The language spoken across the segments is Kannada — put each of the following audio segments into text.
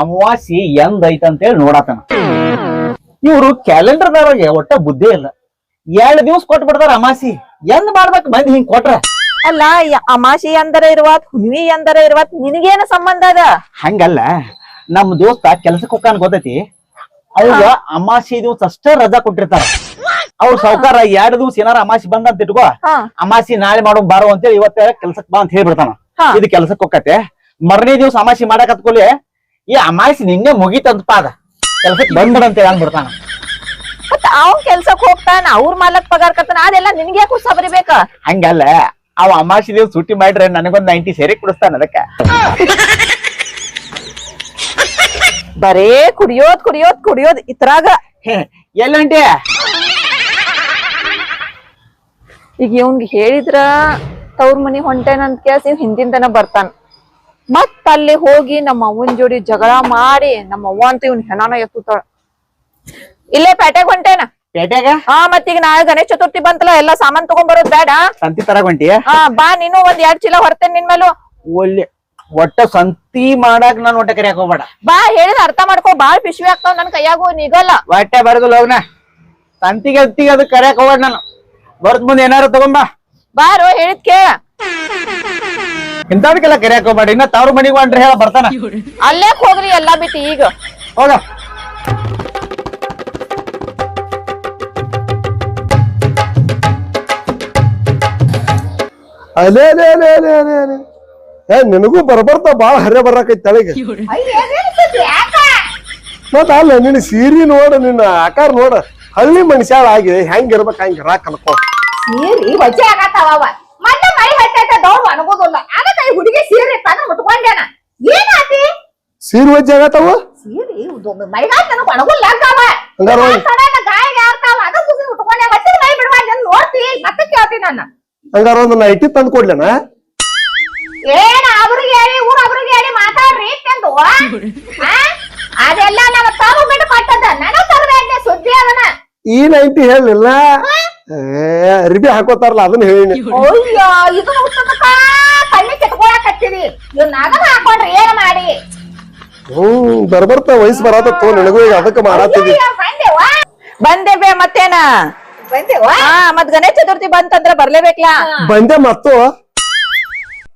ಅಮಾವಾಸಿ ಎಂದ್ ಐತಂತೇಳಿ ನೋಡತನ. ಇವ್ರು ಕ್ಯಾಲೆಂಡರ್ದವ್ರಿಗೆ ಒಟ್ಟ ಬುದ್ಧಿ ಇಲ್ಲ. ಎರಡ್ ದಿವ್ಸ ಕೊಟ್ಟು ಬಿಡ್ತಾರ ಅಮಾಸಿ. ಎಂದ್ ಮಾಡ್ಬೇಕು ಮಂದಿ ಹಿಂಗ್ ಕೊಟ್ರ. ಅಲ್ಲ ಅಮಾಸಿ ಅಮಾಶಿ ಅಂದರ ಇರುವತ್ ಹುಣ್ಣಿಮೆ ಅಂದರ ಇರುವತ್ ನಿನಗೇನ ಸಂಬಂಧ ಅದ? ಹಂಗಲ್ಲ ನಮ್ ದೋಸ್ತ ಕೆಲ್ಸಕ್ಕೆ ಹೋಗ್ತಾನ ಗೊತ್ತೈತಿ. ಅವ್ರ ಅಮಾಸಿ ದಿವ್ಸ ಅಷ್ಟೇ ರಜಾ ಕೊಟ್ಟಿರ್ತಾರ. ಅವ್ರ ಸಾವ್ಕಾರ ಎರಡ್ ದಿವ್ಸ ಏನಾರ ಅಮಾಸಿ ಬಂದ ಅಂತ ಇಟ್ಕೋ ಅಮಾಸಿ ನಾಳೆ ಮಾಡೋ ಬಾರೋ ಅಂತೇಳಿ ಇವತ್ತ ಕೆಲ್ಸಕ್ ಬಾ ಅಂತ ಹೇಳ್ಬಿಡ್ತಾನ. ಇದು ಕೆಲ್ಸಕ್ ಹೋಗತ್ತೆ ಮರನೇ ದಿವ್ಸ ಅಮಾಸಿ ಮಾಡಕ್ ಹತ್ಕೊಲಿ ಈ ಅಮಾಸಿ ನಿನ್ನೆ ಮುಗೀತಂತಪ್ಪ ಅದ. ಕೆಲಸ ಬಂದ್ಬಿಡ ಅಂತ ಅಂದ್ಬಿಡ್ತಾನ ಮತ್ತ ಅವ್ನ್ ಕೆಲ್ಸಕ್ ಹೋಗ್ತಾನ ಅವ್ರ ಮಾಲಕ್ ಪಗಾರ ಕರ್ತಾನ ಅದೆಲ್ಲ ನಿನ್ಗೆ ಕುಸ ಬರಿಬೇಕ? ಹಂಗಲ್ಲ ಅವ ಅಮಾಸಿ ದೇವ್ ಸುಟ್ಟಿ ಮಾಡ್ರೆ ನನಗೊಂದ್ ನೈಂಟಿ ಸೇರಿ ಕುಡಿಸ್ತಾನ ಅದಕ್ಕ. ಬರೇ ಕುಡಿಯೋದ್ ಕುಡಿಯೋದ್ ಕುಡಿಯೋದ್ ಇತ್ರಾಗ ಎಲ್ಲಂಟಿ ಈಗ ಇವ್ನ್ಗ್ ಹೇಳಿದ್ರ ತವ್ರ ಮನಿ ಹೊಂಟೇನಂತ ಕೇಳ್ಸಿ ಇವ್ ಹಿಂದಿಂದನ ಬರ್ತಾನ. ಮತ್ ಅಲ್ಲಿ ಹೋಗಿ ನಮ್ಮ ಅವ್ವನ್ ಜೋಡಿ ಜಗಳ ಮಾಡಿ ನಮ್ಮ ಅವ್ವ ಅಂತ ಇವ್ನ ಹೆಣಾನ ಎತ್ತುತ್ತಾಳ. ಇಲ್ಲೇ ಪೇಟೆಗ್ ಹೊಂಟೇನ? ಪೇಟೆಗ? ಹಾ ಮತ್ತೀಗ ನಾಳೆ ಗಣೇಶ ಚತುರ್ಥಿ ಬಂತಲ್ಲ ಎಲ್ಲಾ ಸಾಮಾನ್ ತಗೊಂಡ್ ಬರೋದ್ ಬೇಡ. ಸಂತಿ ತರ ಹೊಂಟಿ ಹಾ ಬಾ ನೀನು ಒಂದ್ ಎರಡ್ ಚೀಲ ಹೊರ್ತೇನೆ ನಿನ್ ಮೇಲೂ. ಒಳ್ಳೆ ಒಟ್ಟ ಸಂತಿ ಮಾಡಾಕ ನಾನು ಒಟ್ಟ ಕರಿಯಾಕ ಹೋಗ್ಬೇಡ. ಬಾ ಹೇಳಿದ ಅರ್ಥ ಮಾಡ್ಕೋ ಬಾಳ್ ಪಿಶ್ವಿ ಆಗ್ತಾವ್ ನನ್ ಕೈಯಾಗು ನಿಗಲ್ಲ. ಒಟ್ಟೆ ಬರದು ಲೋಗ್ನ ಸಂತಿಗೆ ಅತ್ತಿಗೆ ಅದು ಕರಿಯಾಕ ಹೋಗ್ಬೇಡ ನಾನು. ಬರ್ತ್ ಮುಂದೆ ಏನಾರು ತಗೊಂಬಾ ಬಾರೋ ಹೇಳಿದ್ ಕೇಳ. ಇಂಥವ್ರಿಗೆಲ್ಲ ಕರಿಯಾಕ ಹೋಗ್ಬೇಡ ಇನ್ನ ತವ್ರ ಮನೆಗೆ ಹೊಂಟ್ರೆ ಹೇಳ ಬರ್ತಾನ. ಅಲ್ಲೇ ಹೋಗ್ರಿ ಎಲ್ಲಾ ಬಿಟ್ಟು ಈಗ. ಹೋಗ. ಅಲೇ ಅಲೇ ಅಲೇ ಅಲೇ ಅಲೇ ಅಲೇ. ಏ ನಿನಗೂ ಬರ್ಬರ್ತ ಬಾಳ ಹರೆ ಬರಾಕೈತಿ ತಳಿಗೆ ಮತ್ತ ಅಲ್ಲ ನಿನ್ನ ಸೀರಿ ನೋಡ ನಿನ್ನ ಆಕಾರ ನೋಡ. ಹಳ್ಳಿ ಮನುಷ್ಯಾಳ ಆಗಿದೆ ಹೆಂಗ್ ಇರ್ಬೇಕ ಹಂಗ ಇರಾಕ ಕಲ್ಕೋ ಸೀರಿ ವಜ್ಜೆ ಆಗತ್ತಾವ ಮೊನ್ನೆ ಮಳಿ ಹತ್ತೈತೆ ದೌಡ್ ಅನ್ಬೋದಿಲ್ಲ ಅದಕ್ಕ ಈ ಹುಡುಗಿ ಸೀರೆ ತಂದು ಮುಟ್ಕೊಂಡೇನ ಏನಾತಿ? ಸೀರಿ ವಜ್ಜೆ ಆಗತ್ತವ? ಸೀರಿ ಮೈಗಾಲ ನನಗ್ ಒಣಗುಲ್ಲ ಅಂತಾವ. ಹಂಗಾರ ಹೋಗಿ. ಗಾಳಿಗೆ ಆರ್ತಾವ ಅದ ಸುಸಿ ಉಟ್ಕೊಂಡೆ ಮತ್ತೆ ಮೈ ಬಿಡುವ ನನ್ ನೋಡ್ತಿ? ಮತ್ತೆ ಕೇಳ್ತಿ ನನ್ನ. ಹಂಗಾರ ಒಂದು ನೈಟಿ ತಂದು ಕೊಡ್ಲೇನ? ಏನ ಅವ್ರಿಗೆ ಹೇಳಿ ಊರ್ ಅವ್ರಿಗೆ ಹೇಳಿ ಮಾತಾಡ್ರಿ ತಂದು ಅದೆಲ್ಲ ನಮ್ಮ ತಾವು ಬಿಟ್ಟು ಕೊಟ್ಟದ ನನಗ್ ತರಬೇಡ ಸುದ್ದಿ ಅದನ್ನ. ಈ ನೈಟಿ ಹೇಳಿಲ್ಲ ಅರ್ಬಿ ಹಾಕೋತಾರಲ್ಲ ಅದನ್ನ ಹೇಳಿನಿ. ಅಯ್ಯೋ ಇದನ್ನ ಹುಟ್ಟದಕ್ಕ ಕಣ್ಣಿ ಕೆಟ್ಕೊಳಕತ್ತೀರಿ ಇವ್ನ ನಗನ ಹಾಕೊಂಡ್ರಿ ಏನ್ ಮಾಡಿ? ಹ್ಮ್ ಬರ್ಬರ್ತ ವಯಸ್ಸು ಬರತ್ತ ನಿನಗೂ ಈಗ ಅದಕ್ಕೆ ಮಾಡತ್ತಿದಿ ಅಯ್ಯೋ, ಬಂದೆವಾ? ಬಂದೇಬೆ ಮತ್ತೇನ? ಬಂದೆವಾ? ಹಾ ಮತ್ ಗಣೇಶ ಚತುರ್ಥಿ ಬಂತಂದ್ರ ಬರ್ಲೇಬೇಕ್ಲಾ? ಬಂದೆ ಮತ್ತು?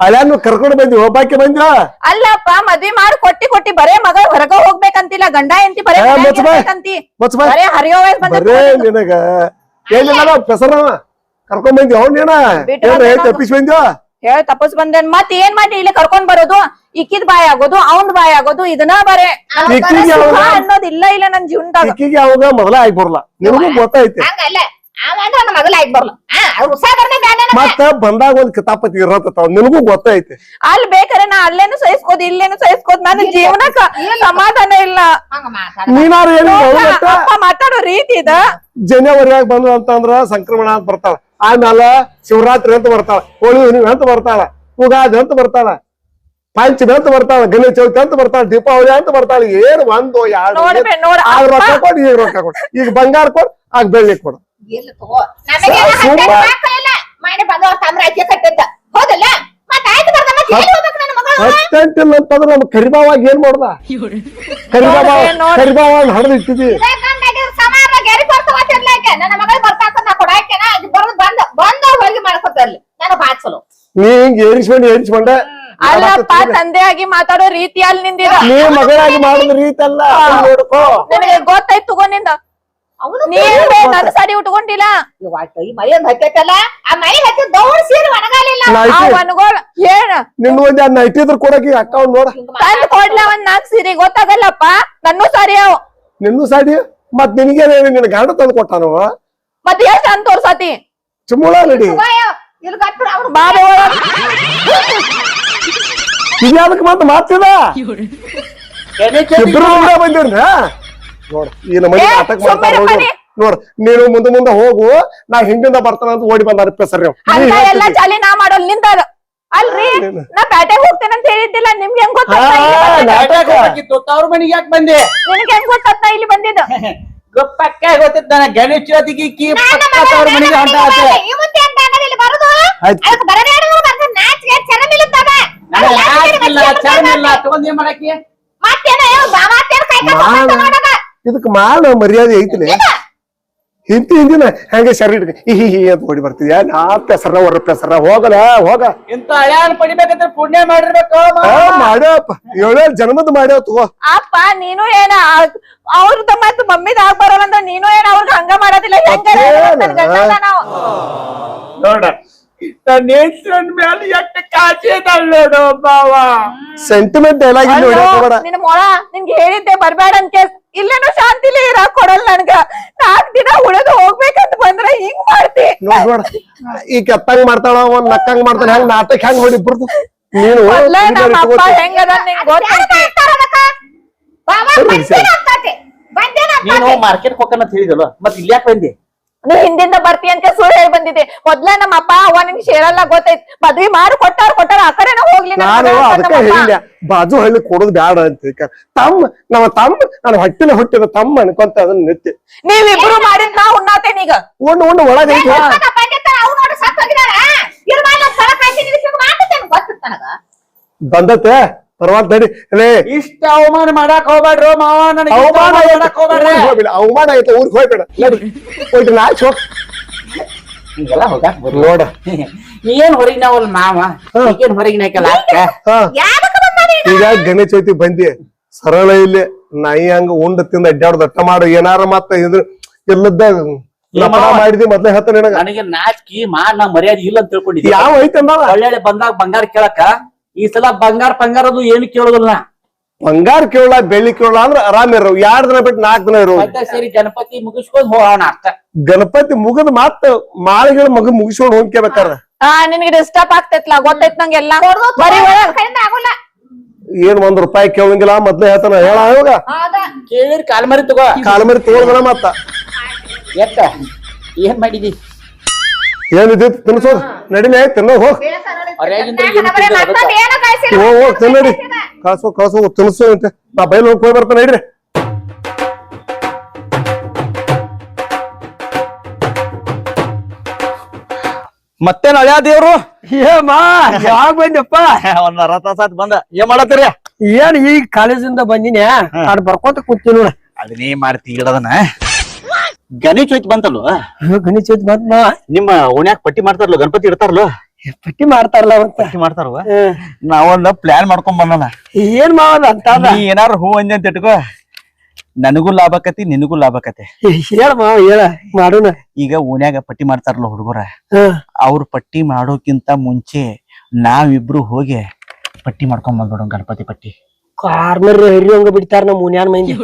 ಹಳ್ಯಾನು ಕರ್ಕೊಂಡು ಬಂದಿ ಒಬ್ಬಾಕಿ ಬಂದ ಅಲ್ಲಪ್ಪ ಮದ್ವಿ ಮಾಡಿ ಕೊಟ್ಟಿ ಕೊಟ್ಟಿ ಬರೇ ಮಗ ಹೊರಗ ಹೋಗ್ಬೇಕಂತಿಲ್ಲ ಗಂಡ ಎಂತಿ ಬರೇ ಏ, ಮನ್ಯಾಗ ಮುಚ್ಚ್ ಬಾ. ಇರ್ಬೇಕಂತಿ ಮಚ್ಚ ಬಾ ಬರೇ ಹರಿಯೋ ಬಂದ ಬರೇ ಬಂದೈತಿ ನಿನಗ. ಏನಿಲ್ಲ ಪೆಸರವ. ಕರ್ಕೊಂಡ್ ಬಂದಿ ಅವ್ನೇನ ಬಿಟ್ಟು ಏನ್ರ ಬಂದೆ ತಪ್ಪಿಸಿ ಬಂದ್ಯೋ? ಹೇಳ ತಪಸ್ ಬಂದೇನ್ ಮತ್ ಏನ್ ಮಾಡಿ ಇಲ್ಲಿ ಕರ್ಕೊಂಡ್ ಬರೋದು? ಇಕ್ಕಿದ್ ಬಾಯ್ ಆಗೋದು ಅವನ್ ಬಾಯ್ ಆಗೋದು ಇದನ್ನ ಬರೇ. ಅನ್ನೋದಿಲ್ಲ ಇಕ್ಕಿಗೆ ಸುಖ ಯಾವಾಗ? ಅನ್ನೋದ್ ಇಲ್ಲ ನನ್ ಜೀವನದಾಗ. ಅವಾಗ ಮೊದಲ ಆಗಿ ಬರಲ್ಲ. ನಿನಗೂ ಗೊತ್ತೈತೆ. ಹಂಗಲ್ಲ. ನನ್ನ ಆಗಿ ಬರ್ಲ ಆ ಅವ್ರ ಬ್ಯಾಡ ಮತ್ತ ಬಂದಾಗ ಒಂದ್ ಕಿತಾಪತಿ ಇರತ್ತಾವ ನಿನಗೂ ಗೊತ್ತೈತೆ. ಅಲ್ಲಿ ಬೇಕಾರೆ ನಾ ಅಲ್ಲೇನು ಸಹಿಸ್ಕೋದ್ ಇಲ್ಲೇನು ಸಹಿಸ್ಕೋದ್. ನನ್ನ ಜೀವನಕ್ಕ ಸಮಾಧಾನ ಇಲ್ಲ. ಹಂಗ ಮಾತಾಡ. ನೀನಾರು ಏನು ನೋಡ್ಲ, ಅಪ್ಪ ಮಾತಾಡೋ ರೀತಿ ಇದ. ಜನವರಿಯಾಗ ಬಂದ್ರ ಅಂತಂದ್ರ ಸಂಕ್ರಮಣ ಅಂತ ಬರ್ತಾಳ. ಆಮೇಲೆ ಶಿವರಾತ್ರಿ ಅಂತ ಬರ್ತಾಳ ಹೋಳಿ ಹುಣ್ಣಿಮೆ ಅಂತ ಬರ್ತಾಳ ಉಗಾದಿ ಅಂತ ಬರ್ತಾಳ ಪಂಚಮಿ ಅಂತ ಬರ್ತಾಳ ಗಣೇಶ ಚೌತಿ ಅಂತ ಬರ್ತಾಳ ದೀಪಾವಳಿ ಅಂತ ಬರ್ತಾಳ ಏನ್ ಒಂದು ಎರಡು ಆಗ ರೊಕ್ಕ ಕೊಡು ಈಗ ರೊಕ್ಕ ಕೊಡು. ಈಗ ಬಂಗಾರ ಕೊಡು ಆಗ ಬೆಳ್ಳಿ ಕೊಡು. ಹತ್ತೆಂಟಿಲ್ಲ ಅಂತಂದ್ರ ನಮ್ ಕರಿಬಾವಾಗ ಏನ್ ಮಾಡ್ದ? ಕರಿಬಾವ. ಕರಿಬಾವ ಹಡದ್ ಅದು ಬರೋದು ಬಂದ ಬಂದ ಹೋಗಿ ಮಾಡ್ಕೊತಾರ್ಲಿ ನನಗ್ ಬಾಳ್ ಚಲೋ ನೀ ಹಿಂಗ್ ಏರಿಸ್ಕೊಂಡು ಏರಿಸ್ಕೊಂಡ. ಅಲ್ಲಪ್ಪ ತಂದೆ ಆಗಿ ಮಾತಾಡೋ ರೀತಿಯಲ್ಲಿ ನಿಂದಿರ ನೀ ಮಗಳಾಗಿ ಮಾಡಿದ ರೀತಿ ಅಲ್ಲ. ನೋಡ್ಕೋ. ನನಗೆ ಗೊತ್ತಾಯ್ತು ತಗೊಂಡಿಂದ ಅವನು ನೀನ್ ಬೇ ನನ್ನ ಸಾಡಿ ಉಟ್ಕೊಂಡಿಲ್ಲ? ಈ ಮೈ ಒಂದ್ ಹತ್ತೈತಲ್ಲ? ಆ ಮೈ ಹತ್ತಿ ದೌಡ್ ಸೀರೆ ಒಣಗಾಲಿಲ್ಲ. ನಿನ್ನ ಒಂದ್ ಎರಡ್ ನೈಟಿ ಇದ್ರ ಕೊಡಕಿ ಅಕ್ಕ ಅವ್ನ್ ನೋಡ. ತಂದ್ ಕೊಡ್ಲ ಒಂದ್ ನಾಲ್ಕ್ ಸೀರೆ ಗೊತ್ತಾಗಲ್ಲಪ್ಪ. ನನ್ನೂ ಸಾರಿ ಅವ್. ನಿನ್ನೂ ಸಾಡಿ ಮತ್ ನಿನಗೆ ನಿನ್ನ ಗಂಡ ತಂದು ಕೊಟ್ಟಾನವ? ಮತ್ ಎಷ್ಟ್ ಅಂತ ತೋರ್ಸತಿ? ಚುಮ್ಮಳ ನಡಿ ಅವ್ರು ಬಾಬೆ ಒಳಗ್ ಇದ್ಯಾದಕ್ ಮತ್ ಮಾತಿದ ಇಬ್ರು ಕೂಡ ಬಂದಿರ್ನ? ನೋಡ್ ಈ ಮಾಡ್ತಾರ ನೀನು ಮುಂದೆ ಮುಂದೆ ಹೋಗು. ನಾ ಹಿಂದಿಂದ ಬರ್ತಾನ ಅಂತ ಓಡಿ ಬಂದಾರ ಪೆಸರ್ ಎಲ್ಲಾ ನಾ ಮಾಡೋ ನಿಂತ ಅಲ್ರಿ ನಾ ಪ್ಯಾಟೆಗ್ ಹೋಗ್ತೇನೆ ಅಂತ ಹೇಳಿದ್ದಿಲ್ಲ ನಿಮ್ಗೆ ಹೆಂಗ್ ಗೊತ್ತಾಗ್ತಾ ತವ್ರ ಮನಿಗೆ ಯಾಕೆ ಬಂದೆ? ನಿನಗೆ ಹೆಂಗ್ ಗೊತ್ತಾಗ್ತಾ ಇಲ್ಲಿ ಬಂದಿದ್ದು? ಗೊಪ್ಪಕ್ಕ ಗೊತ್ತಿದ್ದ ನನ್ನ ಗಣೇಶ ಚೌತಿಗೆ ಕೀ ಪಕ್ಕ ತವ್ರ ಮನಿಗೆ. ಇದಕ್ ಮಾಡ. ಮರ್ಯಾದೆ ಐತಿಲೆ. ಹಿಂತಿ ಹಿಂದಿನ ಹೆಂಗೆ ಶರೀರ ಹಿ ಹಿ ಅಂತ ಓಡಿ ಬರ್ತಿದ್ಯಾ? ನಾ ಪೆಸರ ಹೊರ ಪೆಸರ ಹೋಗಲ ಹೋಗ. ಇಂತ ಹಳ್ಯಾನ್ ಪಡಿಬೇಕಂದ್ರೆ ಪುಣ್ಯ ಮಾಡಿರ್ಬೇಕು ಆ, ಮಾಡ್ಯಪ್ಪ. ಏಳೇಳು ಜನ್ಮದ ಮಾಡ್ಯಾವ ತಗೋ. ಅಪ್ಪ ನೀನು ಏನ ಅವ್ರದ ತಮ್ಮ ಮಮ್ಮಿದ ಆಗ್ ಬರಲ್ಲ ಅಂದ್ರೆ ನೀನು ಏನ ಅವ್ರಿಗೆ ಹಂಗ ಮಾಡೋದಿಲ್ಲ ನೋಡ ನನ್ನ ಹೆಸರನ್ ಮೇಲೆ ಎಷ್ಟು ಕಾಜಿ ನೋಡು ಬಾವ ಸೆಂಟಿಮೆಂಟ್ ಡೈಲಾಗ್ ಇಲ್ಲಿ ಹೊಡ್ಯಾಕ್ ಹೋಗ್ಬೇಡ. ನಿನ್ ಮೊಳ ನಿನ್ಗೆ ಹೇಳಿದ್ದೆ ಬರ್ಬೇಡ ಅಂತ ಇಲ್ಲೇನು ಶಾಂತಿಲಿ ಇರಾಕ್ ಕೊಡಲ್ಲ ನನ್ಗ. ನಾಲ್ಕ್ ದಿನ ಉಳಿದು ಹೋಗ್ಬೇಕಂತ ಬಂದ್ರ ಹಿಂಗ್ ಮಾಡ್ತಿ. ನೋಡ್ ನೋಡ ಈ ಕೆತ್ತಂಗ್ ಮಾಡ್ತಾಳ ಒಂದ್ ನಕ್ಕಂಗ್ ಮಾಡ್ತಾನ ಹೆಂಗ್ ನಾಟಕ ಹೆಂಗ್ ಹೊಡಿ ಬಿಡ್ತು ನೀನು ಮೊದ್ಲೇ ನಮ್ಮ ಅಪ್ಪ. ಹೆಂಗದ ನಿಂಗ್ ಗೊತ್ತೈತಿ? ನೀನು ಮಾರ್ಕೆಟ್ ಹೋಗ್ತಾನ ಅಂತ ಹೇಳಿದಲ್ಲ ಮತ್ ಇಲ್ಲಿ ಯಾಕೆ ಬಂದಿ? ನೀ ಹಿಂದಿಂದ ಬರ್ತಿ ಅಂತ ಸುಳ್ಳು ಹೇಳಿ ಬಂದಿದ್ದೆ. ಮೊದ್ಲೇ ನಮ್ಮ ಅಪ್ಪ ಅವ್ವ ನಿಂಗೆ ಸೇರಲ್ಲ ಗೊತ್ತೈತಿ. ಮದ್ವಿ ಮಾರು ಕೊಟ್ಟಾರ ಕೊಟ್ಟಾರ ಆ ಕಡೆನ ಹೋಗ್ಲಿ ನನ್ ನಾನು ಮಗ ಅಂತ ಅದಕ್ಕ ನಮ್ಮ ಅಪ್ಪ. ಹೇಳಿಲ್ಲ. ಬಾಜು ಹಳ್ಳಿ ಕೊಡೋದು ಬೇಡ ಅಂತ. ತಮ್ಮ ನಮ್ಮ ತಮ್ಮ ನಾನು ಹೊಟ್ಟಿನ ಹುಟ್ಟಿದ ತಮ್ಮ ಅನ್ಕೊಂತ ಅದನ್ನ ನಿತ್ಯ ನೀವಿಬ್ರು ಮಾಡಿದ್ ನಾ ಉಣ್ಣಾತೇನ್ ಈಗ. ಉಂಡು ಉಂಡು ಒಳಗ ಐತಿ. ಬಂದತ್ತೆ ನಡಿ. ಲೇ. ಇಷ್ಟ ಅವಮಾನ ಮಾಡಕ್ ಹೋಗ್ಬೇಡ್ರು ಮಾವ ನನಗೆ ಅವಮಾನ ಅವಮಾನ ಐತೆ ಮಾಡಕ್ ಹೋಗ್ಬೇಡ್ರಿ. ಊರಿಗ್ ಹೋಗ್ಬೇಡ. ಅವಮಾನ ಐತೆ ಊರಿಗೆ ಹೋಗ್ಬೇಡ. ನಡಿ. ಹೋಯ್ತು ನಾಚ್ ಹೋಗ್. ಹಿಂಗೆಲ್ಲ ಹೋಗಾಕ್ ಬರ್ಲ ನೋಡ. ಏನ್ ಮಾವ? ಅಕ್ಕ? ಬಂದಾನ ಈಗ? ಗಣೇಶ ಚೌತಿ ಬಂದಿ. ಸರಳ ಇಲ್ಲಿ. ನಾಯಿ ಹಂಗ ಉಂಡ ತಿಂದ ಅಡ್ಡಾಡ್ ಅಟ್ಟ ಮಾಡು. ಏನಾರ ಮತ್ತ ಇದ್ರ ಎಲ್ಲದ್ದ ಲಪಡ ಮಾಡಿದಿ ಮೊದ್ಲೇ ಹೇಳ್ತಾನೆ ನಿನಗ. ನಾಚಿಕೆ ಮಾಡ್ ನಾ ಮರ್ಯಾದೆ ಇಲ್ಲ ಅಂತ ತಿಳ್ಕೊಂಡಿದ್ದೆ. ಯಾವ ಐತೆ ಒಳ್ಳೆ ಬಂದಾಗ ಬಂಗಾರ ಕೇಳಕ ಈ ಸಲ ಬಂಗಾರ ಪಂಗಾರದು ಏನು ಕೇಳೋದಿಲ್ಲ. ಬಂಗಾರ ಕೇಳ ಬೆಳ್ಳಿ ಕೇಳ ಅಂದ್ರೆ ಆರಾಮ್ ಇರೋ. ಎರಡ್ ದಿನ ಬಿಟ್ಟು ನಾಲ್ಕ್ ದಿನ ಇರೋ. ಮತ್ತೆ ಸರಿ ಗಣಪತಿ ಮುಗಿಸ್ಕೊಂಡ್ ಹೋಗೋಣ ಅಷ್ಟ. ಗಣಪತಿ ಮುಗಿದ್ ಮತ್ತ ಮಾಳಿಗಳ ಮಗ ಮುಗಿಸ್ಕೊಂಡ್ ಹೋಗ್ಕೇಬೇಕಾರ ಆ ನಿನ್ಗೆ ಡಿಸ್ಟರ್ಬ್ ಆಗ್ತೈತ್ಲ ಗೊತ್ತೈತ್ ಬರೀ ಒಳಗ್ ಕೈಯಿಂದ ಆಗೋಲ್ಲ. ಏನ್ ಒಂದ್ ರೂಪಾಯಿ ಕೇಳಂಗಿಲ್ಲ ಮೊದ್ಲೇ ಹೇಳ್ತಾನ ಹೇಳ ಇವಾಗ? ಕೇಳಿರ್ ಕಾಲ್ಮರಿ ತಗೋ. ಕಾಲ್ಮರಿ ಮರಿ ತಗೊಳ್ಬೇಡ ಮತ್ತ. ಎತ್ತ ಏನ್ ಮಾಡಿದಿ? ಏನಿದ್ದು ತಿನ್ಸೋದ್ ನಡಿಲೇ ತಿನ್ನೋ ಹೋಗ್. ಹೋಗ್ ತಿನ್ನಡಿ ಕಳ್ಸೋ ಕಳ್ಸೋ ತಿನ್ಸು ಅಂತ. ನಾ ಬೈಲ್ ಹೋಗಿ ಹೋಗಿ ಬರ್ತಾನೆ ನಡ್ರಿ ಮತ್ತೇನ್ ಹಳ್ಯಾ ದೇವ್ರು? ಏಮ್ಮ ಯಾವಾಗ ಬಂದಪ್ಪ ಒಂದ್ ಅರವತ್ತ ಸಾತ್ ಬಂದ. ಏನ್ ಮಾಡತ್ತೀರಿ? ಏನ್ ಈಗ ಕಾಲೇಜಿಂದ ಬಂದಿನಿ ನಾನು ಬರ್ಕೊಂತ ಕೂತಿ ನೋಡ. ಅದನ್ನೇ ಮಾಡ್ತಿ ಇಡದನ ಗಣೇಶ್ ಚೌತಿ ಬಂತಲ್ವ ಗಣೇಶ್ ಚೌತಿ ಬಂತ ನಿಮ್ಮ ಓಣ್ಯಾಕ್ ಪಟ್ಟಿ ಮಾಡ್ತಾರಲ್ಲ ಗಣಪತಿ ಇಡ್ತಾರಲ್ಲ? ಪಟ್ಟಿ ಮಾಡ್ತಾರಲ್ಲ ಪಟ್ಟಿ ಮಾಡ್ತಾರವ ನಾವೊಂದ ಪ್ಲಾನ್ ಮಾಡ್ಕೊಂಡ್ ಬಂದನ. ಏನ್ ಮಾವದ ಅಂತ? ನೀ ಏನಾರ ಹೂ ಅಂದೆ ಅಂತ ಇಟ್ಕೋ. ನನಗೂ ಲಾಭ ಆಕತಿ ನಿನಗೂ ಲಾಭಕತೆ ಹೇಳ ಮಾವ ಹೇಳ ಮಾಡೋಣ. ಈಗ ಓನ್ಯಾಗ ಪಟ್ಟಿ ಮಾಡ್ತಾರಲ್ಲ ಹುಡುಗರ. ಅವ್ರ ಪಟ್ಟಿ ಮಾಡೋಕ್ಕಿಂತ ಮುಂಚೆ ನಾವಿಬ್ರು ಹೋಗಿ ಪಟ್ಟಿ ಮಾಡ್ಕೊಂಡ್ ಬಂದ್ಬಿಡೋಣ ಗಣಪತಿ ಪಟ್ಟಿ. ಕಾರ್ನರ್ ಹರಿ ಹಂಗ ಬಿಡ್ತಾರ ನಮ್ಮ ಮುನ್ಯಾನ್ ಮಂದಿ.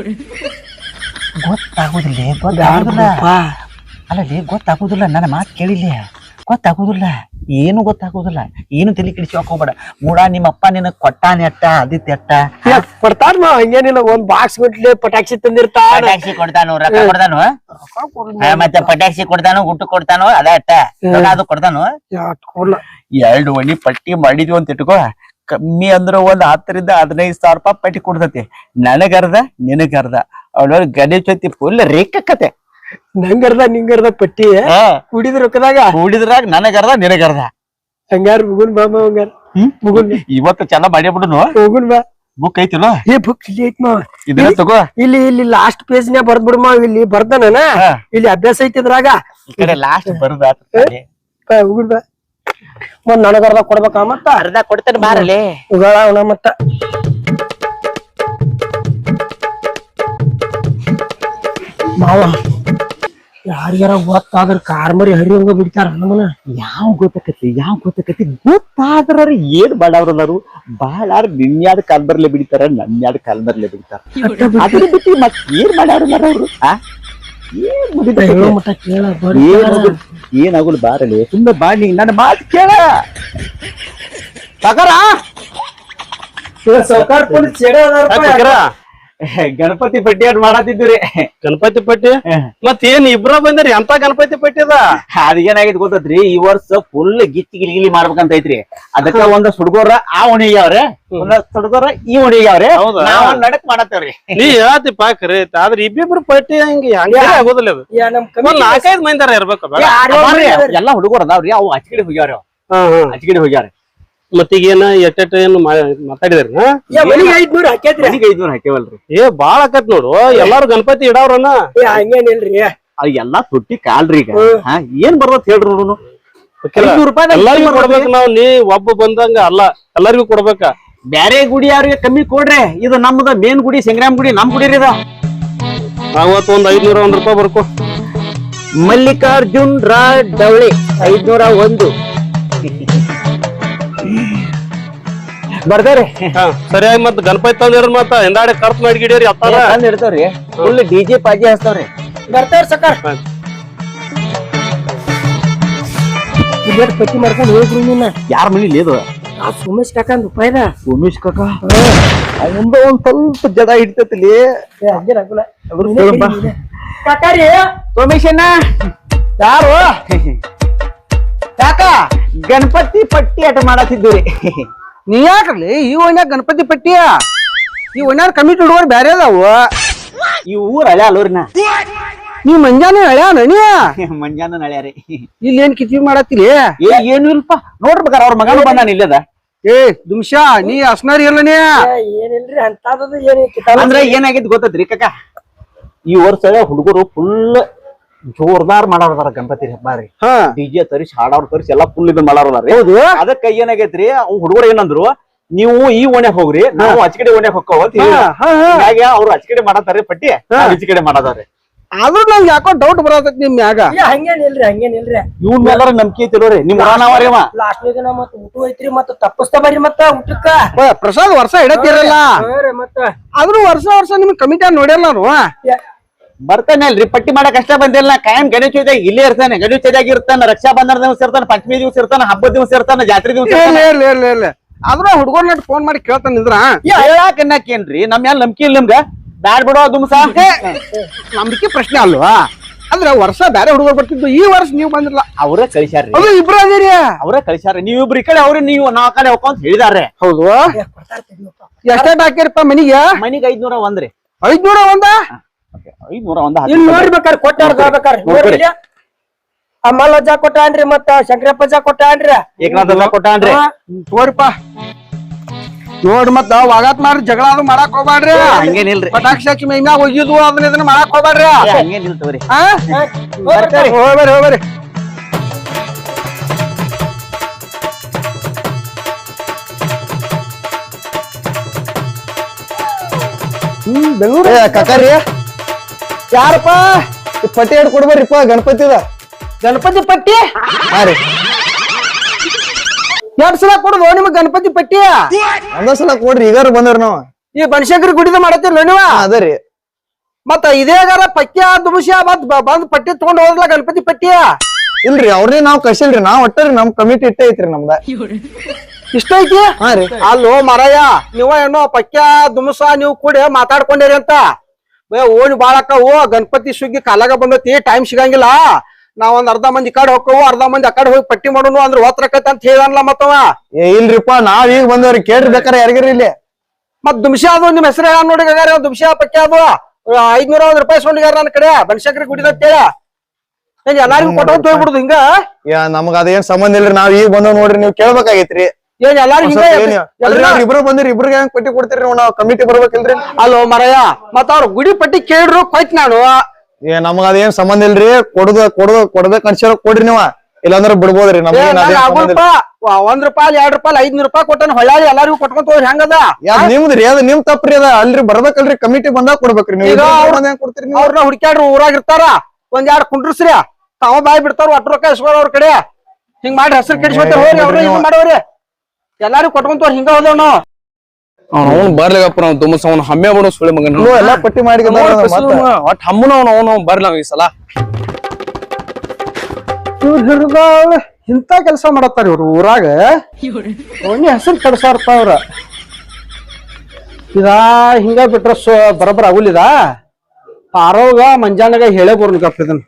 ಗೊತ್ತಾಗೋದಿಲ್ಲ. ಅಲ್ಲಲ್ಲಿ ಗೊತ್ತಾಗೋದಿಲ್ಲ ನನ್ನ ಮಾತು ಕೇಳಿಲ್ಲ. ಗೊತ್ತಾಗೋದಿಲ್ಲ. ಏನು ಗೊತ್ತಾಗೋದಿಲ್ಲ. ಏನು ತಲೆ ಕಿಡಿಸಿ ಹೋಗ್ಬೇಡ ಮೂಡ ನಿಮ್ಮ ಅಪ್ಪ ನಿನ್ನ ಕೊಟ್ಟಾನೆ ಅಟ್ಟ ಅದಿತ್ತ ಅಟ್ಟ. ಕೊಡ್ತಾನ ಮಾವ ಹಂಗೇನಿಲ್ಲ ಒಂದ್ ಬಾಕ್ಸ್ ಗಟ್ಲೆ ಪಟಾಕ್ಷಿ ತಂದಿರ್ತಾನೆ ಪಟಾಕ್ಷಿ ಕೊಡ್ತಾನು ರೊಕ್ಕ ಕೊಡ್ತಾನು? ಹಾ, ಮತ್ತೆ ಪಟಾಕ್ಷಿ ಕೊಡ್ತಾನು ಗುಟ್ಟು ಕೊಡ್ತಾನು ಅದ ಅಟ್ಟ. ರೊಕ್ಕ ಅದು ಕೊಡ್ತಾನು. ಎರಡು ಒಣಿ ಪಟ್ಟಿ ಮಾಡಿದ್ವಿ ಅಂತ ಇಟ್ಕೋ. ಕಮ್ಮಿ ಅಂದ್ರ ಒಂದ್ ಹತ್ತರಿಂದ ಹದಿನೈದು ಸಾವಿರ ರೂಪಾಯಿ ಪಟ್ಟಿ ಕೊಡ್ತತಿ. ನನಗರ್ಧ ನಿನಗರ್ಧ ಅವಳ ಗಣೇಶ ಚೌತಿ ಫುಲ್ ರೇಖಕತೆ. ನಂಗರ್ದ ನಿಂಗರ್ದ ಪಟ್ಟಿ ಕುಡಿದ ರೊಕ್ಕದಾಗ? ಕುಡಿದ್ರಾಗ ನನಗರ್ದ ನಿನಗರ್ದ. ಹಂಗಾರ ಮುಗುನ್ ಬಾ ಹಂಗಾರ. ಮುಗುನ್ ಇವತ್ತು ಬಾಡಿ ಮಾಡ್ಯಾಬಿಡುನು ಹೋಗುನ್ ಬಾ. ಬುಕ್ ಐತಿಲ್ಲ ಏ ಬುಕ್ ಇಲ್ಲಿ ಐತ್ ಮಾವ. ಇದನ್ನ ತಗೋ. ಇಲ್ಲಿ ಇಲ್ಲಿ ಲಾಸ್ಟ್ ಪೇಜ್ ನ್ಯಾಗ ಬರ್ದ್ ಬಿಡು ಮಾವ. ಇಲ್ಲಿ ಬರ್ದನ. ಇಲ್ಲಿ ಅಭ್ಯಾಸ ಐತಿ ಇದ್ರಾಗ? ಈ ಕಡೆ ಲಾಸ್ಟ್ ಬರ್ದ ಹೋಗುನ್ ಬಾ ಮತ್ ನನಗರ್ದ ಕೊಡ್ಬೇಕ ಮತ್ತ? ಅರ್ಧ ಕೊಡ್ತೇನೆ ಬಾರಲಿ ಉಗಳ ಮತ್ತ. ಮಾವ ಯಾರಿಗಾರ ಗೊತ್ತಾದ್ರ ಕಾರ್ ಮರಿ ಹರಿಯಂಗ ಬಿಡ್ತಾರ ನಮ್ಮನ? ಯಾವ ಗೊತ್ತಕತಿ ಯಾವ ಗೊತ್ತಕತಿ ಗೊತ್ತಾದ್ರ ಏನ್ ಬಾಡವ್ರಲ್ಲರು ಬಾಳ ನಿನ್ಯಾದ ಕಾಲ್ ಬರ್ಲೆ ಬಿಡ್ತಾರ ನನ್ಯಾದ ಕಾಲ್ ಬರ್ಲೆ ಬಿಡ್ತಾರ. ಅದ್ರ ಬಿಟ್ಟು. ಮತ್ ಏನ್ ಮಾಡ್ಯಾರಲ್ಲ ಅವ್ರು ಆ? ಏನ್ ಕೇಳ ಏನಾಗುಲ್ ಏನಾಗುಲ್ ಬಾರಲಿ? ಸುಮ್ಮನೆ ಬಾ ನೀ ನನ್ನ ಮಾತು ಕೇಳ. ಸಾಕಾರ? ಗಣಪತಿ ಪಟ್ಟಿ ಅದ್ ಮಾಡತ್ತಿದ್ರಿ ಗಣಪತಿ ಪಟ್ಟಿ? ಮತ್ ಏನ್ ಇಬ್ರ ಬಂದಿರಿ? ಎಂತ ಗಣಪತಿ ಪಟ್ಟಿ ಅದ? ಅದೇನಾಗಿದ್ ಗೊತ್ತೈತ್ರಿ ಈ ವರ್ಷ ಫುಲ್ ಗಿಚ್ಚಿ ಗಿಲಿಗಿಲಿ ಮಾಡ್ಬೇಕಂತ ಐತ್ರಿ ಅದಕ್ಕ ಒಂದ್ ಸುಡ್ಗೋರ ಆ ಉಣಿಗ್ಯಾವ್ರೆ ಒಂದ್ ಸುಡ್ಗೋರ ಈ? ನಾವ್ ನಡಕ್ ಮಾಡತ್ತೇವ್ರಿ. ನೀ ಹೇಳತಿ ಪಾಕ್ರಿ ಆದ್ರ ಇಬ್ಬಿಬ್ರು ಪಟ್ಟಿ ಹಂಗ ಹಂಗ ಆಗೋದಿಲ್ಲ ಅದು. ನಾಲ್ಕೈದು ನಾಲ್ಕೈದ್ ಮಂದಿರ ಇರ್ಬೇಕು ಎಲ್ಲಾ ಹುಡುಗರು ಅದಾವ್ರಿ ಅವು ಹಚ್ಕಡಿ ಹೋಗ್ಯಾವ್ರಿ. ಅವು. ಹಚ್ಕಡಿ ಹೋಗ್ಯಾರ ಮತ್ತೀಗ ಏನ ಏನು ಮಾತಾಡಿದ್ರಿ ಮನಿಗೆ ಐದ್ನೂರ್ ಹಾಕೈತ್ರಿ ಮನಿಗೆ ಐದ್ನೂರ್ ಹಾಕ್ಯವಲ್ರಿ. ಏ ಬಾಳ ಆಕತ್ ನೋಡು. ಎಲ್ಲಾರು ಗಣಪತಿ ಇಡಾವ್ರನ್ನ ಏ ಹಂಗೇನಿಲ್ರಿ ಅವ್ ಎಲ್ಲಾ ತುಟ್ಟಿ ಕಾಲ್ರಿ ಈಗ. ಹಾ ಏನ್ ಬರ್ತದ ಹೇಳ್ರಿ ನೋಡುನು. ಐದ್ನೂರ್ ಎಲ್ಲಾರ್ಗೂ ಕೊಡ್ಬೇಕು ನಾವ್ ನೀ ಒಬ್ಬ ಬಂದಂಗ ಅಲ್ಲ ಎಲ್ಲರಿಗೂ ಕೊಡ್ಬೇಕ? ಬ್ಯಾರೆ ಗುಡಿ ಯಾರಿಗೆ ಕಮ್ಮಿ ಕೊಡ್ರಿ. ಇದು ನಮ್ದ ಮೇನ್ ಗುಡಿ ಸಂಗ್ರಾಮ್ ಗುಡಿ ನಮ್ ಗುಡಿ ರೀ ಇದು. ಒಂದ್ ಐದ್ನೂರ ಒಂದ್ ರೂಪಾಯಿ ಬರ್ಕೊ. ಮಲ್ಲಿಕಾರ್ಜುನ್ ರಾ ಡವಳಿ ಐದ್ನೂರ ಒಂದು. ಬರ್ದಾರೆ. ಹಾ ಸರಿಯಾಗಿ ಮತ್ತ ಗಣಪತಿ ತಂದಿರ ಮತ್ತ ಹಿಂದಾಡಿ ಖರ್ಚು ಮಾಡಿಗಿಡೀರಿ ಅತ್ತಾರ ತಂದ್ ಇಡ್ತಾವ್ರಿ. ಫುಲ್ ಡಿಜೆ ಪಾಜಿ ಹಚ್ತಾವ್ರಿ. ಬರ್ತಾರ ಸಕಾರ. ಪಟ್ಟಿ ಮಾಡ್ಕೊಂಡು ಹೋಗ್ರಿ ನಿನ್ನ ಯಾರ ಮನಿ ಲೇದು ಆ ಕಾಕ ಅಂದ್ ಉಪಾಯದ ಸೋಮೇಶ್ ಕಾಕ? ಅವಂದ ಒಂದ್ ಸ್ವಲ್ಪ ಜಡ ಹಿಡಿತೈತಿಲಿ. ಅದ್ರ ಕಾಕಾರಿ. ಸೋಮೇಶಣ್ಣ ಯಾರು? ಕಾಕ ಗಣಪತಿ ಪಟ್ಟಿ ಆಟ ಮಾಡತ್ತಿದ್ದೀರಿ ನೀ ಯಾಕ್ರಿ? ಈ ಓಣ್ಯಾಗ ಗಣಪತಿ ಪಟ್ಟಿಯ? ಈ ಓಣ್ಯಾಗ ಕಮಿಟಿ ಹುಡುಗರು ಬ್ಯಾರೆ ಅದಾವ. ಈ ಊರ್ ಹಳೆ ಅಲ್ಲೂರಿನ ನೀ. ಮಂಜಾನ ಹಳ್ಯಾನ ನೀ? ಮಂಜಾನ ನಳ್ಯಾರಿ ಇಲ್ಲಿ ಏನ್ ಕಿಚಿ ಮಾಡತ್ತೀರಿ ಏ ಏನು ಇಲ್ಪ ನೋಡ್ಬೇಕಾರ ಅವ್ರ ಮಗನ ಬಂದಾನ ಇಲ್ಲದ ಏ ದುಮ್ಶಾ ನೀ ಅಸ್ನಾರಿ ಅಲ್ಲ ನೀ? ಏನಿಲ್ರಿ ಅಂತ ಅಂದ್ರೆ ಏನಾಗಿದ್ ಗೊತ್ತದ್ರಿ ಕಕ್ಕ ಈ ವರ್ಷ ಹುಡುಗರು ಫುಲ್ ಜೋರ್ದಾರ್ ಮಾಡಾರದಾರ ಗಣಪತಿ ಹಬ್ಬ ರೀ ಹಾ ಡಿಜೆ ತರಿಸಿ ಹಾಡಾವ್ರ ತರಿಸಿ ಎಲ್ಲಾ ಫುಲ್ ಇದನ್ನ ಮಾಡಾರದಾರ. ಹೌದು. ಅದಕ್ಕ ಏನಾಗೈತ್ರಿ? ಅವ್ ಹುಡುಗರು ಏನಂದ್ರು ನೀವು ಈ ಓಣ್ಯಾಗ ಹೋಗ್ರಿ ನಾವು ಅಚ್ಕಡೆ ಓಣ್ಯಾಗ ಹೋಗ್ತಾವ ಅಂತ. ಹಿಂಗಾಗಿ ಅವ್ರು ಅಚ್ಕಡೆ ಮಾಡತಾರ ಪಟ್ಟಿ ಅಚಕಡೆ ಮಾಡದಾರೆ ಆದ್ರೂ ನಂಗೆ ಯಾಕೋ ಡೌಟ್ ಬರತೈತಿ ನಿಮ್ ಮ್ಯಾಗ. ಹಂಗೇನಿಲ್ರಿ ಹಂಗೇನಿಲ್ರಿ ಇವ್ನ ಮೇಲಾರ ನಂಬಿಕೆ ನೋಡ್ರಿ. ನಿಮ್ ಉಡಾನವರಿ ಅವ ಲಾಸ್ಟ್ ದಿನ ಮತ್ತ ಊಟ ಐತ್ರಿ ಮತ್ತ ತಪ್ಪಸ್ತಾ ಬರ್ರಿ ಮತ್ತ ಊಟಕ್ಕ. ಪ್ರಸಾದ್ ವರ್ಷ ಇಡತ್ತಿರಲ್ಲ. ಮತ್ತ. ಆದ್ರೂ ವರ್ಷ ವರ್ಷ ನಿಮ್ ಕಮಿಟಿ ನೋಡ್ಯಲ್ಲ ನಾನು ಬರ್ತಾನೆ ಅಲ್ರಿ ಪಟ್ಟಿ ಮಾಡಕ್ ಅಷ್ಟೇ ಬಂದಿಲ್ಲ. ಕಾಯಂ ಗಣೇಶ ಇಲ್ಲೇ ಇರ್ತಾನೆ. ಗಣೇಶ ಚೌತಿಯಾಗ ಇರ್ತಾನ ರಕ್ಷಾ ಬಂಧನ ದಿವಸ ಇರ್ತಾನೆ ಪಂಚಮಿ ದಿವಸ ಇರ್ತಾನೆ ಹಬ್ಬದ ದಿವಸ ಇರ್ತಾನೆ ಜಾತ್ರೆ ದಿವಸ ಅದ್ರ ಹುಡುಗರ್ ನಟ್ ಫೋನ್ ಮಾಡಿ ಕೇಳ್ತಾನ ಹೇಳಾಕ ಅನ್ನಕೇನ್ರಿ ನಮ್ ಯಾರು ನಂಬಿಕೆ ಇಲ್ಲ ನಿಮ್ಗ? ಬ್ಯಾಡ್ ಬಿಡೋ ದುಮ್ಸ? ನಂಬಿಕೆ ಪ್ರಶ್ನೆ ಅಲ್ವಾ? ಅಂದ್ರೆ ವರ್ಷ ಬೇರೆ ಹುಡುಗರು ಬರ್ತಿದ್ದು ಈ ವರ್ಷ ನೀವು ಬಂದಿಲ್ಲ. ಅವರೇ ಕಳಿಸ್ಯಾರ ಅದು ಇಬ್ರು ಅದೇರಿ. ಅವರೇ ಕಳಿಸ್ಯಾರ ನೀವಿಬ್ರು ಈ ಕಡೆ ಅವ್ರಿ ನೀವು ನಾ ಕಡೆ ಅಂತ ಹೇಳಿದಾರೆ ಹೌದು. ಎಷ್ಟೇ ಹಾಕಿರಪ್ಪ ಮನಿಗೆ? ಮನಿಗೆ ಐದ್ನೂರ ಒಂದ್ರಿ. ಐದ್ನೂರ ಒಂದ? ಐದ್ನೂರ ಒಂದ್ ಇಲ್ಲಿ ನೋಡ್ಬೇಕಾರೆ ಕೊಟ್ಟಾರ ನೋಡ್ರಿ. ಆ ಮಲ್ಲಜ್ಜ ಕೊಟ್ಟಾನ್ರಿ ಮತ್ತ ಶಂಕರಪ್ಪಜ್ಜ ಕೊಟ್ಟಾನ್ರಿ. ಏಕನಾಥ್ ಕೊಟ್ಟಾನ್ರಿ. ತೋರಿಪ್ಪ. ನೋಡ್ ಮತ್ತ ವಾಗಾತ್ ಮಾರ ಜಗಳ ಅದು ಮಾಡಕ್ ಹೋಗ್ಬ್ಯಾಡ್ರಿ. ಹಂಗೇನಿಲ್ರಿ ಪಟಾಕ್ಷಿ ಹಚ್ಚಿ ಮೈ ಮ್ಯಾಗ ಒಯ್ಯುದು ಅದನ್ನ ಇದನ್ನ ಮಾಡಕ್ ಹೋಗ್ಬ್ಯಾಡ್ರಿ. ಏ, ಹಂಗೇನಿಲ್ ತಗೋರಿ? ಹೋಗ್ಬರ್ರಿ ಹೋಗ್ಬರ್ರಿ. ಹ್ಮ್ ಬೆಂಗಳೂರು? ಕಕಾರಿ ಯಾರಪ್ಪ? ಈ ಪಟ್ಟಿ ಎರಡು ಕೊಡ್ಬರ್ರಿಪ್ಪ ಗಣಪತಿದ. ಗಣಪತಿ ಪಟ್ಟಿ? ಹಾ ರೀ. ಎರಡ್ ಸಲ ಕೊಡುದು ನಿಮಗ್ ಗಣಪತಿ ಪಟ್ಟಿ? ಒಂದ ಸಲ ಕೊಡ್ರಿ ಈಗಾರ ಬಂದ್ರ ನಾವು. ಈ ಬನಶಂಕರಿ ಗುಡಿದ ಮಾಡತ್ತಿಲ್ಲ ನೀವ? ಅದ ರೀ. ಮತ್ತ ಇದೇಗಾರ ಪಕ್ಯ ದುಮಶ್ಯ ಬಂದ್ ಬಂದ್ ಪಟ್ಟಿ ತಗೊಂಡ್ ಹೋದ್ಲ ಗಣಪತಿ ಪಟ್ಟಿ? ಇಲ್ರಿ ಅವ್ರೇ ನಾವ್ ಕಸಿಲ್ರಿ ನಾವ್ ಒಟ್ಟರಿ ನಮ್ ಕಮಿಟಿ ಇಟ್ಟೆ ಐತ್ರಿ ನಮ್ದ. ಇಷ್ಟ ಐತಿ? ಹಾ ರೀ. ಅಲ್ಲೋ ಮರಯ್ಯ ನೀವ ಏನೋ ಪಕ್ಯ ದುಮಸ ನೀವು ಕೂಡಿ ಮಾತಾಡ್ಕೊಂಡಿರಿ ಅಂತ. ಓಣಿ ಬಾಳಕ್ಕವು ಓ ಗಣಪತಿ ಸುಗ್ಗಿ ಕಾಲಾಗ ಬಂದೈತಿ ಟೈಮ್ ಸಿಗಂಗಿಲ್ಲ. ನಾವ್ ಒಂದ್ ಅರ್ಧ ಮಂದಿ ಕಡೆ ಹೋಗ್ಕವು ಅರ್ಧ ಮಂದಿ ಆ ಕಡೆ ಹೋಗಿ ಪಟ್ಟಿ ಮಾಡೋನು ಅಂದ್ರ ಒತ್ರಕೈತಿ ಅಂತ ಹೇಳಲ್ಲ ಮತ್ತವ. ಏ ಇಲ್ರಿಪ್ಪ ನಾವ್ ಈಗ ಬಂದವ್ರಿ ಕೇಳ್ರಿ ಬೇಕಾರ ಯಾರಿಗಾರ ಇಲ್ಲಿ. ಮತ್ ದುಮ್ಸಿ ಅದು ನಿಮ್ ಹೆಸರು ಹೇಳ ನೋಡಿ ದುಮ್ಸಿ ಪಕ್ಕ ಅದು ಐದ್ನೂರ ಒಂದ್ ರೂಪಾಯಿ ಸೊಂಡಿಗಾರ ನನ್ನ ಕಡೆ. ಬನಶಂಕರಿ ಗುಡಿದ ಅಂತೇಳಿ ಏನ್ ಎಲ್ಲಾರಿಗೂ ಕೊಟ್ಟು ಹೋಗ್ಬಿಡುದು ಹಿಂಗ? ನಮಗ ಅದೇನ್ ಸಂಬಂಧ ಇಲ್ರಿ ನಾವ್ ಈಗ ಬಂದವ್ ನೋಡ್ರಿ ನೀವ್ ಕೇಳ್ಬೇಕಾಗೈತ್ರಿ. ಏನ್ ಎಲ್ಲಾರು ಇಬ್ರು ಬಂದಿರಿ ಇಬ್ರಿಗೆ ಹೆಂಗ್ ಪಟ್ಟಿ ಕೊಡ್ತೀರಿ ನಾವ್ ಕಮಿಟಿ ಬರ್ಬೇಕಿಲ್ರಿ? ಅಲ್ಲೋ ಮರಯ್ಯ ಮತ್ತ ಅವ್ರ ಗುಡಿ ಪಟ್ಟಿ ಕೇಳ್ರು ಕೊಯ್ತ್ ನಾನು ಏ ನಮಗ ಅದೇನ್ ಸಂಬಂಧ ಇಲ್ರಿ ಕೊಡುದ ಕೊಡುದ ಕೊಡ್ಬೇಕ್ ಅನ್ಸಿರ ಕೊಡ್ರಿ ನೀವ. ಇಲ್ಲಾಂದ್ರ ಬಿಡ್ಬೋದ್ರಿ ನಮ್ಗೆ ಒಂದ್ ರೂಪಾಯಿ ಎರಡ್ ರೂಪಾಯಿ ಐದ್ನೂರ್ ರೂಪಾಯಿ ಕೊಟ್ಟನ ಹೊಳ್ಳಾರಿ ಎಲ್ಲಾರಿಗೂ ಕೊಟ್ಕೊಂತ ಹೋಗಿ ಹೆಂಗದ? ನಿಮ್ದ್ರಿ ಅದ ನಿಮ್ ತಪ್ಪ್ರಿ ಅದ. ಅಲ್ರಿ ಬರ್ಬೇಕಲ್ರಿ ಕಮಿಟಿ ಬಂದಾಗ ಕೊಡ್ಬೇಕ್ರಿ ನೀವು. ಕೊಡ್ತೀರಿ ಅವ್ರನ್ನ ಹುಡ್ಕ್ಯಾಡ್ರಿ ಊರಾಗಿರ್ತಾರ ಒಂದ್ ಎರಡ್ ಕುಂಡ್ರಸ್ರಿ. ತಾವ ಬಾಯ್ ಬಿಡ್ತಾರ ಒಟ್ಟ ರೊಕ್ಕ ಇಸ್ಕೊಳ ಅವ್ರ ಕಡೆ. ಹಿಂಗ್ ಮಾಡಿ ಹೆಸರು ಕೆಡಿಸ್ಕೊತಾರ ಹೋಗ್ರಿ ಅವ್ರ ಹಿಂಗ್ ಮಾಡೋರಿ. ಎಲ್ಲಾರಿಗೂ ಕೊಟ್ಕೊಂತ ಹಿಂಗ ಹೋದೇವ್ ನಾವು. ಅವನು ಬರ್ಲಿಗಪ್ಪ ನಾವು ದುಮಸ್ ಅವನು ಹಮ್ಮೆ ಬಿಡು ಸುಳಿ ಮಗನ. ಎಲ್ಲಾ ಪಟ್ಟಿ ಮಾಡಿ ಒಟ್ ಹಮ್ಮನ ಅವನು ಅವನು ಬರ್ಲ ಈ ಸಲ. ಇವ್ರ ಹಿಡ್ದಾಳ ಇಂತ ಕೆಲಸ ಮಾಡತ್ತಾರ ಇವ್ರು ಊರಾಗ. ಅವನಿ ಹೆಸರು ಕೆಡ್ಸಾರ್ತ ಅವ್ರ. ಇದ ಹಿಂಗ ಬಿಟ್ರ ಸೊ ಬರಬರ ಆಗುಲಿದ ಆರೋಗ ಮಂಜಾನಾಗ ಹೇಳೇ ಬರ್ನ ಗಪ್ಪ ಇದನ್.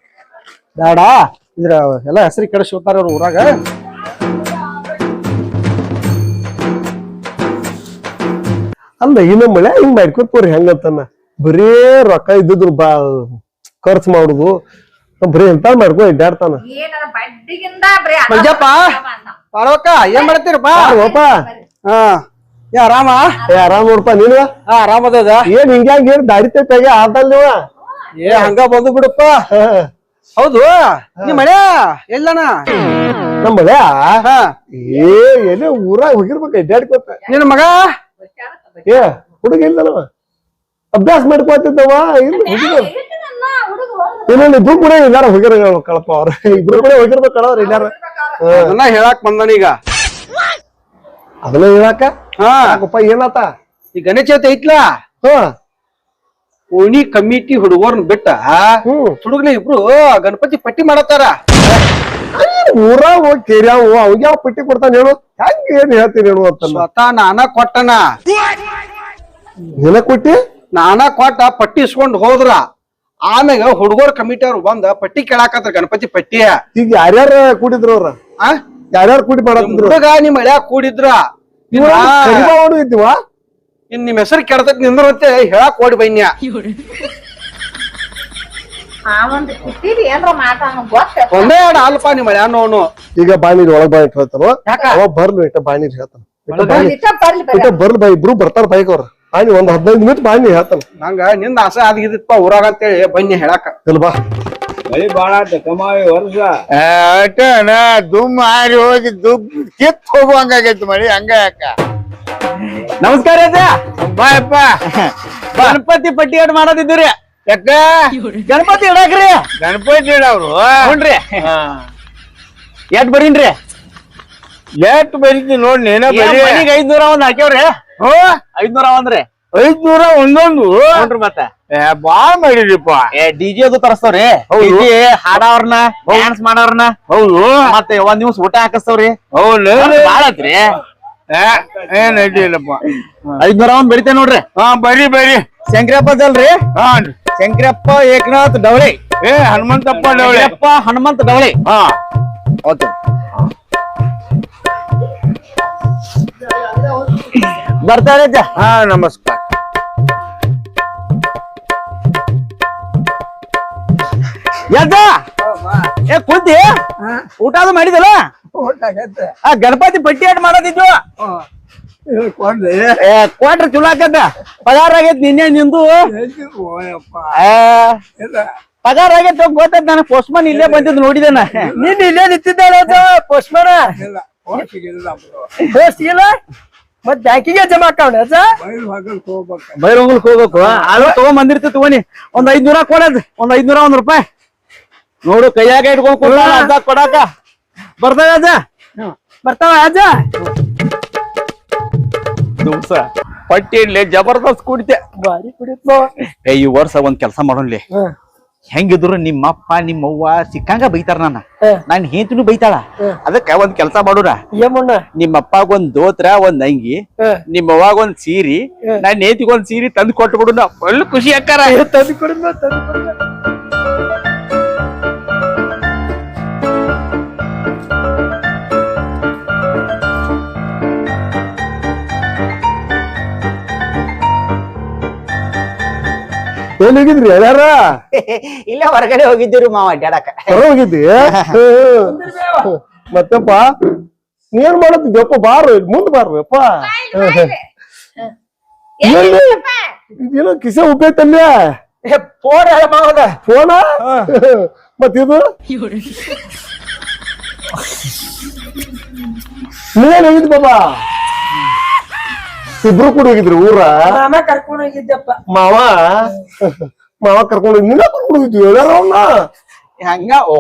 ಬೇಡ ಇದ್ರ ಎಲ್ಲ ಹೆಸರು ಕೆಡಿಸ್ಬಿಡ್ತಾರ ಇವ್ರ ಊರಾಗ. ಅಲ್ಲ ಇನ್ನ ಮಳೆ ಹಿಂಗ್ ಮಾಡ್ಕೊತ ಬರ್ರಿ ಹೆಂಗಂತನ. ಬರೇ ರೊಕ್ಕ ಇದ್ದಿದ್ರು ಬಾ ಖರ್ಚು ಮಾಡುದು. ಬರೀ ಎಂತ ಮಾಡ್ಕೊ ಇದ್ದಾಡ್ತಾನ ಮಂಜಪ್ಪ. ಪಾರ್ವಕ್ಕ ಏನ್ ಮಾಡತ್ತೀರಪ್ಪ ಓಪ ಹಾ. ಏ ಆರಾಮ? ಏ ಆರಾಮ್ ನೋಡ್ಪ ನೀನು? ಹಾ ಆರಾಮ ಅದ ಏನ್ ಹಿಂಗ್ಯಾಂಗ ಏನ್ ದಾರಿ ತೆಗೆ ಆದಲ್ ನೀವ? ಏ ಹಂಗ ಬಂದು ಬಿಡಪ್ಪ. ಹೌದು ನಿಮ್ ಮಳೆ ಎಲ್ಲನ? ನಮ್ಮ ಮಳೆ ಹಾ. ಏ ಎಲ್ಲಿ ಊರಾಗ ಹೋಗಿರ್ಬೇಕು ಇದ್ದಾಡ್ಕೊತ ನಿನ್ ಮಗ? ಏ ಹುಡುಗ ಇಲ್ಲನವ ಅಭ್ಯಾಸ ಮಾಡ್ಕೋತಿದ್ದವ ಇಲ್ಲ ಹುಡುಗ. ಇನ್ನೊಂದು ಇಬ್ರು ಕೂಡ ಎಲ್ಲಾರ ಹೋಗಿರೋ ಕಳಪ ಅವ್ರ. ಇಬ್ರು ಕೂಡ ಹೋಗಿರ್ಬೇಕು ಕಳವ್ರ ಎಲ್ಲಾರ ಅದನ್ನ ಹೇಳಾಕ್ ಬಂದನ ಈಗ. ಅದನ್ನ ಹೇಳಾಕ? ಹಾ. ಯಾಕಪ್ಪ ಏನಾತ? ಈ ಗಣೇಶ ಚೌತಿ ಐತ್ಲಾ? ಹಾ. ಓಣಿ ಕಮಿಟಿ ಹುಡುಗರ್ನ ಬಿಟ್ಟ ಹ್ಮ್. ಹುಡುಗ್ನ ಇಬ್ರು ಗಣಪತಿ ಪಟ್ಟಿ ಮಾಡತ್ತಾರ. ಊರ ಹೋಗಿ ಕೇರ್ಯಾವ ಅವಾಗ ಯಾವ ಪಟ್ಟಿ ಕೊಡ್ತಾನೆ ಹೇಳು? ಹೆಂಗ್ ಏನ್ ಹೇಳ್ತೀನಿ ಹೇಳು ಅಂತಲ್ಲ ಸ್ವತಃ ನಾನ ಕೊಟ್ಟನ. ನಿನ ಕೊಟ್ಟಿ? ನಾನ ಕೊಟ್ಟ ಪಟ್ಟಿ ಇಸ್ಕೊಂಡ್ ಹೋದ್ರ ಆಮ್ಯಾಗ ಹುಡುಗರ ಕಮಿಟಿ ಅವ್ರು ಬಂದ ಪಟ್ಟಿ ಕೇಳಾಕತ್ರ ಗಣಪತಿ ಪಟ್ಟಿ. ಈಗ ಯಾರ್ಯಾರ ಕೂಡಿದ್ರು ಅವ್ರ? ಆ? ಯಾರ್ಯಾರು ಕೂಡಿ ಮಾಡತ್ತಿದ್ರು ಹುಡುಗ ನಿಮ್ ಹಳ್ಯಾಗ ಕೂಡಿದ್ರ. ಇದ್ದಿವ? ಇನ್ ನಿಮ್ ಹೆಸರು ಕೆಡತೈತಿ ನಿಂದ್ರಂತೆ ಹೇಳಾಕ್ ಓಡಿ ಬೈನ್ಯ. ಆ ಒಂದ್ ಕುಟ್ಟಿರಿ ಏನ್ರ ಮಾತಾಡ ಗೊತ್ತ ಒಂದೇ ಎರಡು ಅಲ್ಪ ನಿಮ್ ಹಳ್ಯಾ ನೋನು ಈಗ ಬಾಣೀರ್ ಒಳಗ್ ಬಾ ಹೇಳ್ತಾರ? ಅವ ಬರ್ಲು ಇಟ್ಟ ಬಾಣೀರ್ ಹೇಳ್ತಾನ. ಇಷ್ಟ ಬರ್ಲಿ ಇಟ್ಟ ಬರ್ಲ್ ಬಾ ಇಬ್ರು ಬರ್ತಾರ ಬೈಕ್ ಅವ್ರ. ಬಾಣಿ ಒಂದ್ ಹದಿನೈದು ನಿಮಿಷ ಬಾಣಿ ಹೇಳ್ತಾನ. ನಂಗ ನಿಂದ ಆಸೆ ಆದಿತ್ತ ಊರಾಗ ಅಂತೇಳಿ ಬನ್ನಿ ಹೇಳಾಕ. ಇಲ್ಲ ಬಾ. ಮಳಿ ಬಾಳ ಆತ ಕಮಾವಿ ವರ್ಷ. ಅಟನ ದುಮ್ ಹಾರಿ ಹೋಗಿ ದುಮ್ ಕಿತ್ ಹೋಗುವಂಗಾಗೈತಿ ಮಳಿ ಹಂಗ ಯಾಕ? ನಮಸ್ಕಾರ ಅಜ್ಜ. ಬಾಯಪ್ಪ ಗಣಪತಿ ಪಟ್ಟಿ ಅಡ್ ಮಾಡೋದಿದ್ದೀರಿ? ಯಾಕ? ಗಣಪತಿ ಇಡಾಕ್ರಿ. ಗಣಪತಿ ಇಡವ್ರು ಹುನ್ರಿ. ಎಟ್ ಬರೀನ್ರಿ? ಎಟ್ ಬರೀತಿ ನೋಡ್ ನೀನ ಬರೀ. ಮನಿಗ್ ಐದ್ನೂರ ಒಂದ್ ಹಾಕ್ಯವ್ರಿ. ಐದ್ನೂರ ಒಂದ್ರಿ. ಐದ್ನೂರ ಒಂದೊಂದು? ನೋಡ್ರಿ ಮತ್ತ. ಏ ಬಾಳ್ ಮಾಡಿರಿಪ್ಪ ಏ ಡಿಜೆ ಅದು ತರಸ್ತಾವ್ರಿ. ಡಿಜೆ ಹಾಡವ್ರನ್ನ ಡ್ಯಾನ್ಸ್ ಮಾಡವ್ರನ್ನ ಹೌದು. ಮತ್ತೆ ಒಂದ್ ನಿಮಿಷ ಊಟ ಹಾಕಸ್ತಾವ್ರಿ. ಹೌದು. ಬಾಳ ಐತ್ರಿ ಏನ್ ಅಡ್ಡಿಲ್ಲಪ್ಪ ಐದ್ನೂರ ಒಂದ್ ಬರಿತೇವ್ ನೋಡ್ರಿ. ಹಾ ಬರಿ ಬರಿ ಶಂಕರಪ್ಪ ಅಲ್ರಿ ಹಾ ಶಂಕರಪ್ಪ ಏಕನಾಥ್ ಡವಳಿ. ಏ ಹನುಮಂತಪ್ಪ ಡವಳಿ. ಅಪ್ಪ ಹನುಮಂತ ಡವಳಿ. ಹಾ. ಓಕೆ. ಬರ್ತಾರೆ ಅಜ್ಜ. ಹಾ ನಮಸ್ಕಾರ. ಎದ್ದ? ಏ ಕುಂತಿ? ಊಟ ಅದು ಮಾಡಿದಲ್ಲ? ಆ ಗಣಪತಿ ಪಟ್ಟಿ ಆಟ ಮಾಡೋದಿದ್ವು ಏ ಕೊಟ್ರ ಚಲೋ ಆಕತ್ತ. ಪಗಾರ ಆಗೈತ್ ನಿನ್ನೆ ನಿಂದು? ಪಗಾರ ಆಗೈತ್ ಗೊತ್ತೈತ್ ನಾನು ಪೋಸ್ಟ್ಮನ್ ಇಲ್ಲೇ ಬಂದಿದ್ದು ನೋಡಿದೆನ. ನೀನ್ ಇಲ್ಲೇ ನಿಂತಿದ್ದಾಳ ಪೋಸ್ಟ್ಮನ್ ಪೋಸ್ಟ್ ಇಲ್ಲ? ಮತ್ ಬ್ಯಾಂಕಿಗೆ ಜಮಾ ಹಾಕೋಣ ಅಜ್ಜ? ಬೈರಂಗುಲ್ಕ್ ಹೋಗ್ಬೇಕು. ಆಳು ತಗೊಂಡ್ ಬಂದಿರ್ತಿ ತಗೋನಿ ಒಂದ್ ಐದ್ನೂರ ಕೊಡದ್. ಒಂದ್ ಐದ್ನೂರ ಒಂದ್ ರೂಪಾಯಿ. ನೋಡು ಕೈಯಾಗ ಇಟ್ಕೊಂಡ್ ಕೊಡಲ್ಲ ಅರ್ಧ ಕೊಡಾಕ ಬರ್ತಾವ ಅಜ್ಜ? ಬರ್ತಾವ ಅಜ್ಜ? ದಿವಸ. ಪಟ್ಟಿ ಇಡ್ಲಿ ಜಬರ್ದಸ್ತ್ ಕುಡಿತೆ. ಬಾರಿ ಕುಡಿತ ಏ ಈ ವರ್ಷ ಒಂದ್ ಕೆಲಸ ಮಾಡೋನ್ಲಿ ಹೆಂಗಿದ್ರು ನಿಮ್ಮಪ್ಪ ನಿಮ್ಮವ್ವ ಸಿಕ್ಕಂಗ ಬೈತಾರ ನನ್ನ ನಾನು ಹೆಂತಿನೂ ಬೈತಾಳ. ಅದಕ್ಕ ಒಂದ್ ಕೆಲಸ ಮಾಡೋರ. ನಿಮ್ಮಪ್ಪಗ ಒಂದ್ ದೋತ್ರ ಒಂದ್ ಅಂಗಿ ನಿಮ್ಮವ್ವಾಗ ಒಂದ್ ಸೀರಿ ನಾನ್ ಹೆಂತಿಗೊಂದ್ ಸೀರಿ ತಂದು ಕೊಟ್ಟು ಬಿಡು ನಾ ಒಳ್ಳೆ ಖುಷಿ ಅಕ್ಕಾರ ತಂದು ಕೊಡು ಏನ್ ಹೋಗಿದ್ರಿ ಯಾರ ಇಲ್ಲ ಹೊರಗಡೆ ಹೋಗಿದ್ದೀರಿ ಮಾವ ಅಡ್ಡಾಡಕ ಹೊರ ಹೋಗಿದ್ದಿ? ಮತ್ತಪ್ಪ ನೀನ್ ಮಾಡತ್ತಿದ್ಯಪ್ಪ ಬಾರು ಮುಂದ್ ಬಾರ್ವಪ್ಪ ಇದೇನೋ ಕಿಸೆ ಉಪ್ಪೈತಲ್ಲ ಫೋನ್ ಮಾವದ ಫೋನ? ಮತ್ತಿದು? ನೀನ್ ಹೋಗಿದ್ ಬಾಬಾ? ಇಬ್ರು ಕೂಡ ಹೋಗಿದ್ರು ಊರ? ಮಾಮ ಕರ್ಕೊಂಡ್ ಹೋಗಿದ್ದಪ್ಪ. ಮಾವ? ಮಾವ ಕರ್ಕೊಂಡು ಹೋಗಿ ನಿನ್ನ ಕರ್ಕೊಂಡು ಹೋಗಿದ್ವಿ ಹಂಗ? ಓ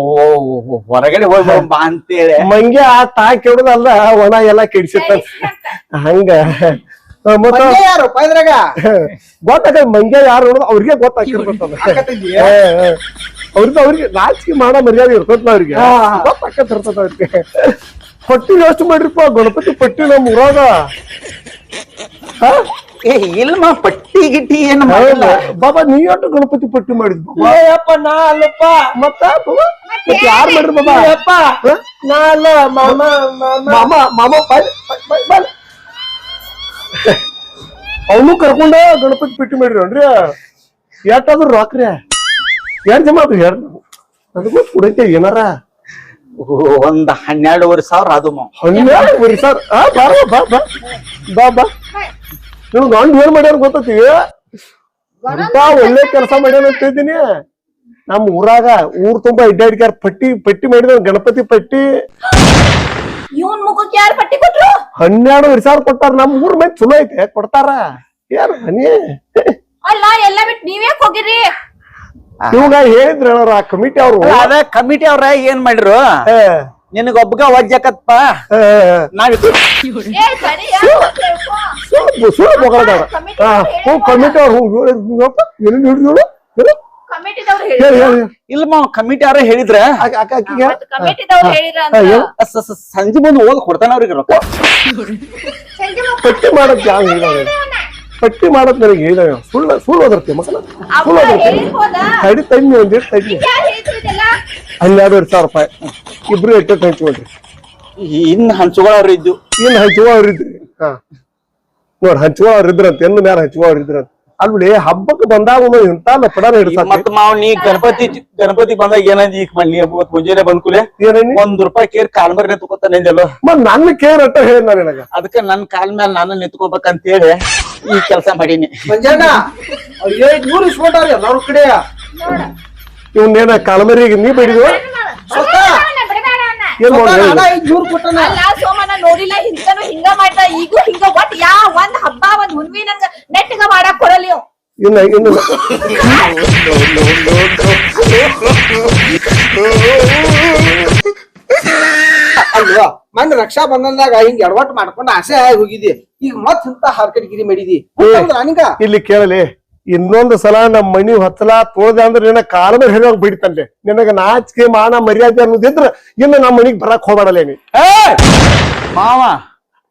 ಹೊರಗಡೆ ಹೋಗಿ ಬಾ ಅಂತೇಳಿ. ಆ ತಾ ಕೆಡದಲ್ಲ ಒಣ ಎಲ್ಲ ಕೆಡಿಸಿತ್ತ ಹಂಗ. ಮತ್ತ ಯಾರು ಪೈದ್ರಾಗ ಗೊತ್ತಾಗ ಮಂಗೆ ಯಾರು ನೋಡೋದು ಅವ್ರಿಗೆ ಗೊತ್ತಾಕಿರ್ತದ ಅವ್ರಿಗೆ ಅವ್ರಿಗೆ ರಾಜಕೀಯ ಮಾಡೋ ಮರ್ಯಾದೆ ಇರ್ತದ ಅವ್ರಿಗೆ. ಗೊತ್ತಾಕತ್ತಿರ್ತದ ಅವ್ರಿಗೆ. ಪಟ್ಟಿ ಯೋಚನೆ ಮಾಡ್ರಿಪ್ಪ ಗಣಪತಿ ಪಟ್ಟಿ ನಮ್ ಊರಾಗ? ಏ ಇಲ್ಮ ಪಟ್ಟಿ ಗಿಟ್ಟಿ ಏನು ಮಾಡಿಲ್ಲ? ಬಾಬಾ ನೀ ಯಾಟು ಗಣಪತಿ ಪಟ್ಟಿ ಮಾಡಿದ್ ಬಾಬಾ? ನಾ ಅಲ್ಲಪ್ಪ. ಮತ್ತ ಬಾಬಾ? ಮತ್ ಯಾರ್ ಮಾಡ್ರಿ ಬಾಬಾ? ಅಪ್ಪ ನಾ ಅಲ್ಲ ಮಾಮ ಮಾಮ. ಮಾಮ ಮಾಮ ಬಾಯ್ ಬಾಯ್ ಅವನು ಕರ್ಕೊಂಡ ಗಣಪತಿ ಪಟ್ಟಿ ಮಾಡಿರನ್ರಿ. ಎಷ್ಟಾದ್ರು ರಾಕ್ರಿ. ಯಾರ ಜಮಾ ಆದ್ರಿ ಯಾರು? ನನಗೂ ಕುಡೈತೆ ಏನಾರ. ಒಂದ್ ಹನ್ನೆರಡುವರೆ ಸಾವಿರ ಅದು ಹನ್ನೆರಡುವರೆ ಸಾವಿರ? ಆ ಬಾ ಬಾ ಬಾ ಬಾ. ಬಾ ಗಂಡು ಏನ್ ಮಾಡ್ಯಾರ ಗೊತ್ತತಿ? ಒಳ್ಳೆ ಕೆಲಸ ಮಾಡ್ಯಾನ ಅಂತ ಇದ್ದೀನಿ. ನಮ್ ಊರಾಗ ಊರ್ ತುಂಬಾ ಇಡ್ಡಾಡ್ಕ್ಯಾರ ಪಟ್ಟಿ ಪಟ್ಟಿ ಮಾಡಿದ ಗಣಪತಿ ಪಟ್ಟಿ. ಇವನ್ ಮುಖಕ್ಕೆ ಯಾರು ಪಟ್ಟಿ ಕೊಟ್ರು? ಹನ್ನೆರಡು ಸಾವಿರ ಕೊಟ್ಟಾರ. ನಮ್ ಊರ್ ಮಂದಿ ಚಲೋ ಐತೆ ಕೊಡ್ತಾರ. ಏನ್ ಹನಿ? ಅಲ್ಲ ಎಲ್ಲ ಬಿಟ್ಟು ನೀವ್ಯಾಕ್ ಹೋಗಿರಿ? ಇವಾಗ ಹೇಳಿದ್ರ ಆ ಕಮಿಟಿ ಅವ್ರು ಅದ ಕಮಿಟಿ ಅವ್ರ ಏನ್ ಮಾಡಿರು? ನಿನಗ ಒಬ್ಬಗ ವಜ್ಜಕತ್ಪ ನಾವ್ ಕಮಿಟಿ ಅವ್ರು ಕಮಿಟಿ ಅವ್ರ ಹೇಳಿದ್ರ? ಸಂಜೆ ಮುಂದೆ ಹೋಗಿ ಕೊಡ್ತಾನ ಅವ್ರಿಗೆ ರೊಕ್ಕ. ಪಟ್ಟಿ ಮಾಡೋದ್ ಯಾವ ಪಟ್ಟಿ ಮಾಡೋದ್ ನನಗೆ ಫುಲ್ ಸುಳ್ಳು ಸುಳ್ಳು ಓದಿರ್ತೀವಿ ಮಕ್ಕಳ. ಸುಳ್ಳು ಹೇಳಿರ್ಬೋದ ತಡಿ ತಣ್ಣಿ ಒಂದಿಟ್ಟು ತಣ್ಣಿ ಹನ್ನೆರಡು ಸಾವಿರ ರೂಪಾಯಿ. ಇಬ್ರು ಎಟ್ಟು ಹಂಚ್ಕೊಳ್ರಿ ಇನ್ ಹಂಚುಗಳವ್ರಿದ್ದು ಇನ್ ಹಂಚುವವ್ರು ಇದ್ರಿ. ಹಾ. ನೋಡ್ ಹಂಚುವವ್ರು ಇದ್ರಂತ ಎನ್ನು ಇದ್ರಂತ. ಅಲ್ಬಿಡಿ ಹಬ್ಬಕ್ಕೆ ಬಂದಾಗ ಇಂತ ಲಪಡಾನ ಮತ್ ಮಾವ್ ನೀ ಗಣಪತಿ ಗಣಪತಿ ಬಂದಾಗ ಏನಂದಿ ಈಗ ಮಣ್ಣಿ ಹಬ್ಬ ಮುಂಜಾನೆ ಬಂದ್ಕೂಲೆ ಒಂದ್ ರೂಪಾಯಿ ಕೇರ್ ಕಾಲ್ ಮೇಲೆ ನಿಂತ್ಕೋತಾನೆ ಮತ್ ನನ್ನ ಕೇರ್ ಅಟ್ಟ ಹೇಳಿ ನನಗ. ಅದಕ್ಕೆ ನನ್ ಕಾಲ್ ಮೇಲೆ ನಾನು ನಿಂತ್ಕೋಬೇಕಂತ ಹೇಳಿ ಈ ಕೆಲಸ ಮಾಡೀನಿ. ಇವನ್ನೇನ ಕಾಲಮರಿಗೆ ನೀ ಬಡಿದ್ವ ಏನ್ ಮಾಡಿ ಹಣ ಕೊಟ್ಟನ. ಅಲ್ಲ ಸೋಮನ ನೋಡಿಲ್ಲ ಹಿಂದನು ಹಿಂಗ ಮಾಡ್ತಾ ಈಗೂ ಹಿಂಗ ಒಟ್ ಯಾ ಒಂದ್ ಹಬ್ಬ ಒಂದ್ ಹುಣ್ವಿ ನಂಗ ನೆಟ್ಗ ಮಾಡಕ್ ಕೊಡಲಿ ಇಲ್ಲ ಇನ್ನು ಅಲ್ವಾ? ಮೊನ್ನೆ ರಕ್ಷಾ ಬಂಧನದಾಗ ಹಿಂಗ್ ಎಡವಟ್ ಮಾಡ್ಕೊಂಡು ಆಸೆ ಆಗಿ ಹೋಗಿದಿ ಈಗ ಮತ್ ಇಂತ ಹಾರ್ಕೆಟ್ ಗಿರಿ ಮಾಡಿದಿ ನಿಂಗ ಇಲ್ಲಿ ಕೇಳಲಿ. ಇನ್ನೊಂದು ಸಲ ನಮ್ಮ ಮನಿ ಹೊತ್ತಲ ತೋದೆ ಅಂದ್ರೆ ನಿನ್ನ ಕಾಲ ಮೇಲೆ ಹೇಳೋಕ್ ಬಿಡ್ತಂತೆ ನಿನಗ ನಾಚಿಕೆ ಮಾನ ಮರ್ಯಾದೆ ಅನ್ನೋದಿದ್ರ ಇನ್ನು ನಮ್ಮ ಮನಿಗೆ ಬರಕ್ ಹೋಗ್ಬೇಡಲ್ಲ ನೀ. ಮಾವ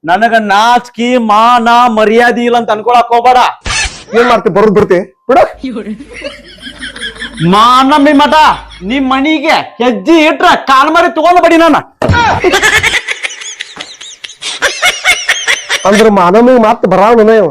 ನನಗ ನಾಚಿಕೆ ಮಾನ ಮರ್ಯಾದೆ ಇಲ್ಲ ಅಂತ ಅನ್ಕೊಳಕ್ ಹೋಗ್ಬೇಡ. ಏನ್ ಮಾಡ್ತಿ? ಬರೋದ್ ಬಿಡ್ತಿ ಬಿಡ. ಮಾನಮ್ಮಿ ಮಠ ನಿಮ್ ಮನಿಗೆ ಹೆಜ್ಜೆ ಇಟ್ರ ಕಾಲ್ ಮರಿ ತಗೊಂಡ್ ಬಡಿ ನಾನು. ಅಂದ್ರ ಮಾನವ ಮತ್ತೆ ಬರಾವ್ ಇವ.